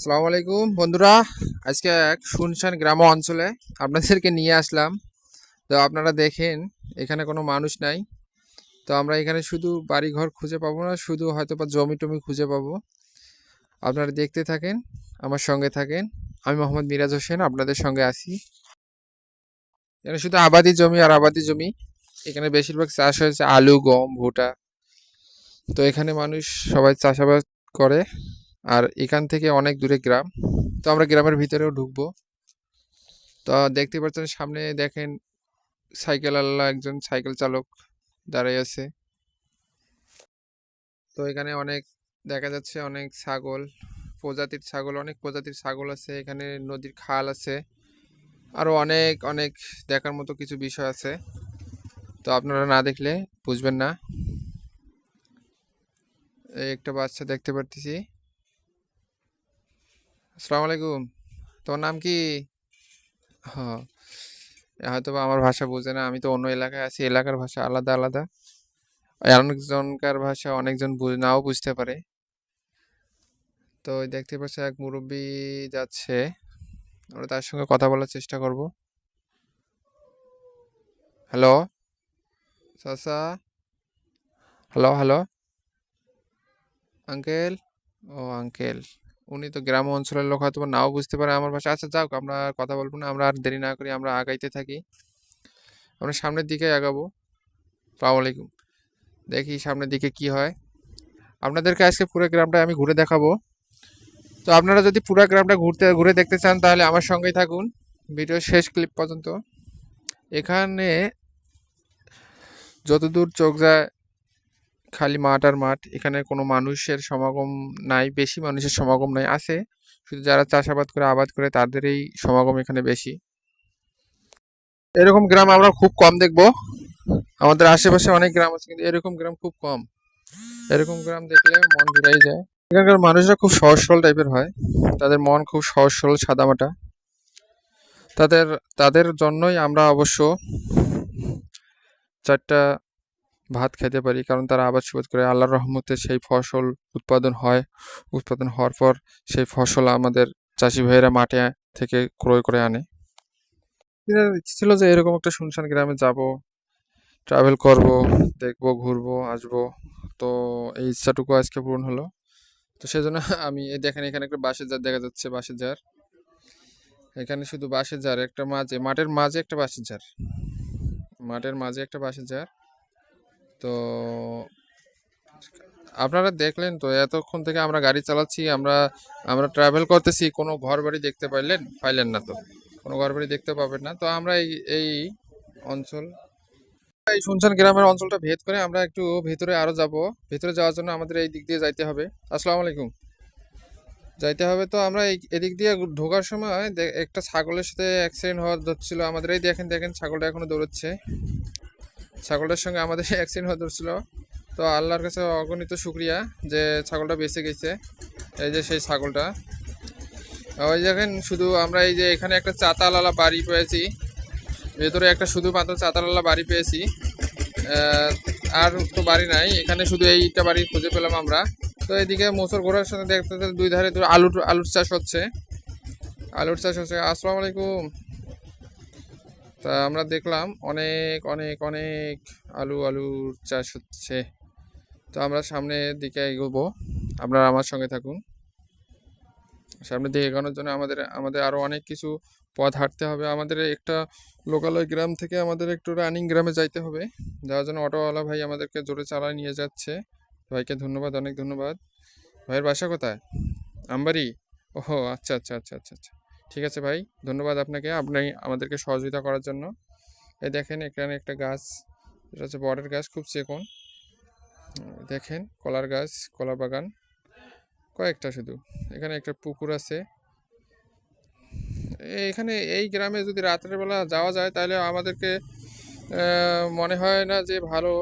আসসালামু আলাইকুম। বন্ধুরা, আজকে এক শুনশান গ্রাম অঞ্চলে আপনাদেরকে নিয়ে আসলাম। তো আপনারা দেখেন, এখানে কোনো মানুষ নাই। তো আমরা এখানে শুধু বাড়িঘর খুঁজে পাবো না, শুধু হয়তো বা জমি টমি খুঁজে পাবো। আপনারা দেখতে থাকেন, আমার সঙ্গে থাকেন। আমি মোহাম্মদ মিরাজ হোসেন, আপনাদের সঙ্গে আছি। এখানে শুধু আবাদি জমি আর আবাদি জমি। এখানে বেশিরভাগ চাষ হয়েছে আলু, গম, ভুট্টা। তো এখানে মানুষ সবাই চাষাবাদ করে। আর এখান থেকে অনেক দূরে গ্রাম। তো আমরা গ্রামের ভিতরেও ঢুকবো। তো দেখতে পাচ্ছেন সামনে দেখেন সাইকেল আল্লাহ একজন সাইকেল চালক দাঁড়াই আছে। তো এখানে অনেক দেখা যাচ্ছে অনেক ছাগল, প্রজাতির ছাগল, অনেক প্রজাতির ছাগল আছে। এখানে নদীর খাল আছে। আরও অনেক অনেক দেখার মতো কিছু বিষয় আছে। তো আপনারা না দেখলে বুঝবেন না। এই একটা বাচ্চা দেখতে পারতেছি। আসসালামু আলাইকুম। তোমার নাম কি? হ্যাঁ হয়তো বা আমার ভাষা বোঝে না, আমি তো অন্য এলাকায় আছি, এলাকার ভাষা আলাদা আলাদা। অনেকজনকার ভাষা অনেকজন নাও বুঝতে পারে। তো দেখতে পাচ্ছি এক মুরব্বী যাচ্ছে, আমরা তার সঙ্গে কথা বলার চেষ্টা করব। হ্যালো? চাচা? Hello hello? আঙ্কেল? ও, আঙ্কেল। উনি তো গ্রাম অঞ্চলের লোক হয়তো নাও বুঝতে পারে আমার ভাষা। আচ্ছা যাক, আমরা আর কথা বলব না, আমরা আর দেরি না করি, আমরা আগাইতে থাকি। আমরা সামনের দিকে আগাবো। সালাম আলাইকুম। দেখি সামনের দিকে কি হয়। আপনাদেরকে আজকে পুরো গ্রামটা আমি ঘুরে দেখাবো। তো আপনারা যদি পুরো গ্রামটা ঘুরতে, ঘুরে দেখতে চান, তাহলে আমার সঙ্গেই থাকুন। ভিডিও শেষ ক্লিপ পর্যন্ত। এখানে যতদূর চোখ যায় খালি মাঠ আর মাঠ। এখানে কোনো মানুষের সমাগম নাই, বেশি মানুষের সমাগম নাই, আছে। শুধু যারা চাষাবাদ করে, আবাদ করে, তাদেরই সমাগম এখানে বেশি। এরকম গ্রাম আমরা খুব কম দেখব। আমাদের আশেপাশে অনেক গ্রাম আছে, কিন্তু এরকম গ্রাম খুব কম। এরকম গ্রাম দেখলে মন জুড়াই যায়। এখানকার মানুষরা খুব সহজ সরল টাইপের হয়। তাদের মন খুব সহজ সরল সাদামাটা। তাদের তাদের জন্যই আমরা অবশ্য চারটা ভাত খেতে পারি, কারণ তারা আবাদ সুবাদ করে। আল্লাহর রহমতে সেই ফসল উৎপাদন হয়। উৎপাদন হওয়ার পর সেই ফসল আমাদের চাষি ভাইয়েরা মাঠে থেকে ক্রয় করে আনে। ইচ্ছে ছিল যে এরকম একটা শুনশান গ্রামে যাব ট্রাভেল করব, দেখব, ঘুরবো, আসব। তো এই ইচ্ছাটুকু আজকে পূরণ হলো। তো সেজন্য আমি, এই দেখেন এখানে একটা বাঁশের জার দেখা যাচ্ছে, বাঁশের জার। এখানে শুধু বাঁশের জার, একটা মাঝে, মাঠের মাঝে একটা বাঁশের জার। মাঠের মাঝে একটা বাঁশের জার। তো আপনারা দেখলেন তো, এতক্ষণ থেকে আমরা গাড়ি চালাচ্ছি, আমরা আমরা ট্রাভেল করতেছি, কোনো ঘর বাড়ি দেখতে পাইলেন পাইলেন না তো। কোনো ঘর বাড়ি দেখতে পাবেন না। তো আমরা এই এই অঞ্চল, এই শুনশান গ্রামের অঞ্চলটা ভেদ করে আমরা একটু ভেতরে আরও যাব। ভেতরে যাওয়ার জন্য আমাদের এই দিক দিয়ে যাইতে হবে। আসসালামু আলাইকুম। যাইতে হবে তো আমরা এই, এদিক দিয়ে ঢোকার সময় একটা ছাগলের সাথে অ্যাক্সিডেন্ট হওয়ার ধরছিল আমাদের এই দেখেন দেখেন ছাগলটা এখনও দৌড়চ্ছে। ছাগলটার সঙ্গে আমাদের অ্যাক্সিডেন্ট হয়ে ধরছিল। তো আল্লাহর কাছে অগণিত শুক্রিয়া যে ছাগলটা বেঁচে গেছে, এই যে সেই ছাগলটা। ওই দেখেন, শুধু আমরা এই যে এখানে একটা চাতালালা বাড়ি পেয়েছি, ভেতরে একটা শুধু মাত্র চাতালালা বাড়ি পেয়েছি। আর তো বাড়ি নাই, এখানে শুধু এইটা বাড়ি খুঁজে পেলাম আমরা। তো এদিকে মোসর ঘোড়ার সাথে দেখতে দুই ধারে আলুর আলুর চাষ হচ্ছে। আলুর চাষ হচ্ছে। আসসালামু আলাইকুম। তা আমরা দেখলাম অনেক অনেক অনেক আলু, আলুর চাষ হচ্ছে। তো আমরা সামনের দিকে এগোবো। আপনারা আমার সঙ্গে থাকুন। সামনের দিকে এগোনোর জন্য আমাদের আমাদের আরও অনেক কিছু পথ হাঁটতে হবে। আমাদের একটা লোকালয় গ্রাম থেকে আমাদের একটু রানিং গ্রামে যাইতে হবে। যাওয়ার জন্য অটোওয়ালা ভাই আমাদেরকে জোরে চালায় নিয়ে যাচ্ছে। ভাইকে ধন্যবাদ, অনেক ধন্যবাদ। ভাইয়ের বাসা কোথায়? আমবাড়ি? ওহো আচ্ছা আচ্ছা আচ্ছা আচ্ছা আচ্ছা। ঠিক আছে ভাই, ধন্যবাদ আপনাকে, আপনি আমাদেরকে সহযোগিতা করার জন্য। এই দেখেন, এখানে একটা গাছ, এটা হচ্ছে বটের গাছ, খুব চেকন। দেখেন, কলার গাছ, কলা বাগান, কয়েকটা শুধু। এখানে একটা পুকুর আছে। এখানে এই গ্রামে যদি রাতের বেলা যাওয়া যায়, তাহলে আমাদেরকে মনে হয় না যে ভালো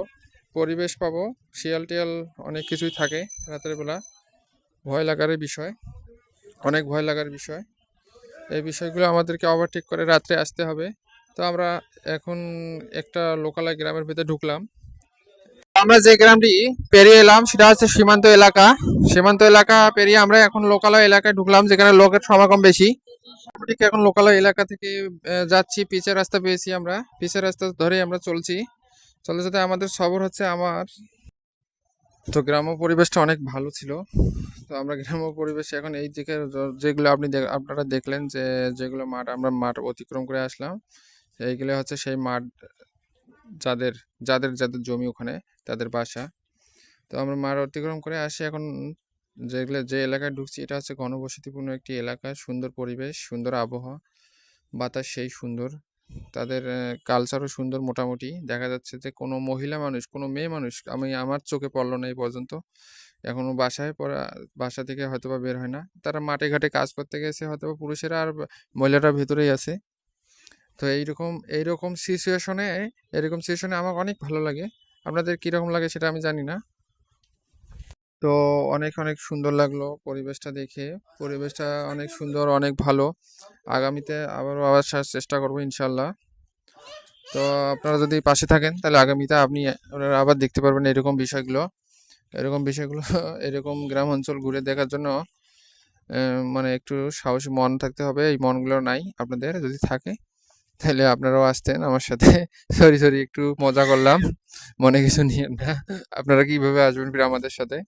পরিবেশ পাবো। শিয়াল টিয়াল অনেক কিছুই থাকে রাতের বেলা। ভয় লাগার বিষয়, অনেক ভয় লাগার বিষয়। এই বিষয়গুলো আমাদেরকে ওভারটেক করে রাত্রে আসতে হবে। তো আমরা এখন একটা লোকালয় গ্রামের ভিতরে ঢুকলাম। আমরা যে গ্রামটি পেরিয়ে এলাম সেটা হচ্ছে সীমান্ত এলাকা। সীমান্ত এলাকা পেরিয়ে আমরা এখন লোকালয় এলাকায় ঢুকলাম, যেখানে লোকের সমাগম বেশি। ঠিক এখন লোকালয় এলাকা থেকে যাচ্ছি, পিচের রাস্তা পেয়েছি আমরা। পিচের রাস্তা ধরে আমরা চলছি। চলে যেতে আমাদের সবর হচ্ছে আমার তো গ্রাম্য পরিবেশটা অনেক ভালো ছিল। তো আমরা গ্রাম্য পরিবেশে এখন এই দিকে যেগুলো আপনি আপনারা দেখলেন যে, যেগুলো মাঠ আমরা মাঠ অতিক্রম করে আসলাম, এইগুলো হচ্ছে সেই মাঠ যাদের যাদের যাদের জমি ওখানে, তাদের বাসা। তো আমরা মাঠ অতিক্রম করে আসি এখন, যেগুলো, যে এলাকায় ঢুকছি এটা হচ্ছে ঘনবসতিপূর্ণ একটি এলাকা, সুন্দর পরিবেশ, সুন্দর আবহাওয়া, বাতাস সেই সুন্দর। তাদের কালচারও সুন্দর মোটামুটি। দেখা যাচ্ছে যে কোনো মহিলা মানুষ, কোনো মেয়ে মানুষ, আমি আমার চোখে পড়ল না এই পর্যন্ত। এখনও বাসায় পড়া, বাসা থেকে হয়তোবা বের হয় না। তারা মাঠে ঘাটে কাজ করতে গেছে, হয়তোবা পুরুষেরা আর মহিলারা ভেতরেই আছে। তো এইরকম এইরকম সিচুয়েশনে এরকম সিচুয়েশনে আমার অনেক ভালো লাগে। আপনাদের কীরকম লাগে সেটা আমি জানি না। তো অনেক অনেক সুন্দর লাগল পরিবেশটা দেখে। পরিবেশটা অনেক সুন্দর, অনেক ভালো। আগামীতে আবারও আবার চেষ্টা করব ইনশাল্লাহ তো আপনারা যদি পাশে থাকেন, তাহলে আগামীতে আপনি আবার দেখতে পারবেন এরকম বিষয়গুলো। এরকম বিষয়গুলো এরকম গ্রাম অঞ্চল ঘুরে দেখার জন্য মানে একটু সাহসী, মন থাকতে হবে। এই মনগুলো নাই আপনাদের। যদি থাকে, তাহলে আপনারাও আসতেন আমার সাথে। সরি সরি, একটু মজা করলাম। মনে কিছু নিয়েন না। আপনারা কীভাবে আসবেন ফির আমাদের সাথে?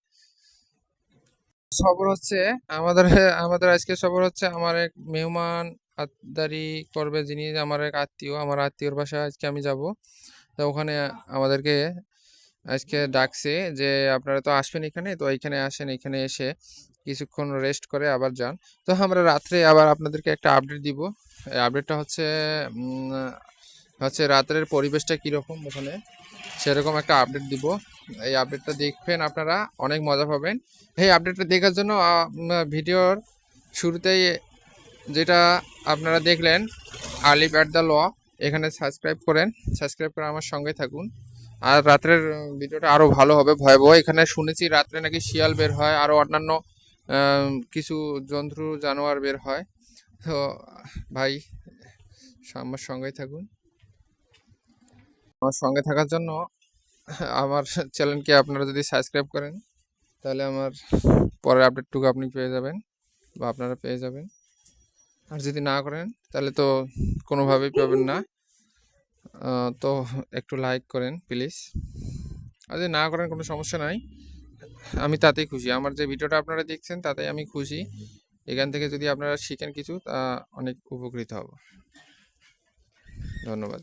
সফর হচ্ছে আমাদের আমাদের আজকে সফর হচ্ছে আমার এক মেহমান আত্মারি করবে যিনি আমার এক আত্মীয়, আমার আত্মীয়র বাসায় আজকে আমি যাব। তো ওখানে আমাদেরকে আজকে ডাকছে যে, আপনারা তো আসবেন এখানে, তো এইখানে আসেন, এখানে এসে কিছুক্ষণ রেস্ট করে আবার যান। তো আমরা রাত্রে আবার আপনাদেরকে একটা আপডেট দিব। আপডেটটা হচ্ছে হচ্ছে রাত্রের পরিবেশটা কীরকম ওখানে? সেরকম একটা আপডেট দিব। এই আপডেটটা দেখবেন আপনারা, অনেক মজা পাবেন। এই আপডেটটা দেখার জন্য ভিডিওর শুরুতেই যেটা আপনারা দেখলেন, আলিফ অ্যাট দ্য ল এখানে সাবস্ক্রাইব করেন সাবস্ক্রাইব করে আমার সঙ্গে থাকুন। আর রাত্রের ভিডিওটা আরও ভালো হবে, ভয়াবহ। এখানে শুনেছি রাত্রে নাকি শিয়াল বের হয় আরও অন্যান্য কিছু জন্তু, জানোয়ার বের হয়। তো, ভাই, আমার সঙ্গেই থাকুন। আমার সঙ্গে থাকার জন্য আমার চ্যানেলকে আপনারা যদি সাবস্ক্রাইব করেন, তাহলে আমার পরের আপডেটটুকু আপনি পেয়ে যাবেন বা আপনারা পেয়ে যাবেন। আর যদি না করেন, তাহলে তো কোনোভাবেই পাবেন না। তো একটু লাইক করেন প্লিজ আর যদি না করেন, কোনো সমস্যা নাই। আমি তাতেই খুশি। আমার যে ভিডিওটা আপনারা দেখছেন, তাতেই আমি খুশি। এখান থেকে যদি আপনারা শিখেন কিছু, তা অনেক উপকৃত হব। ধন্যবাদ।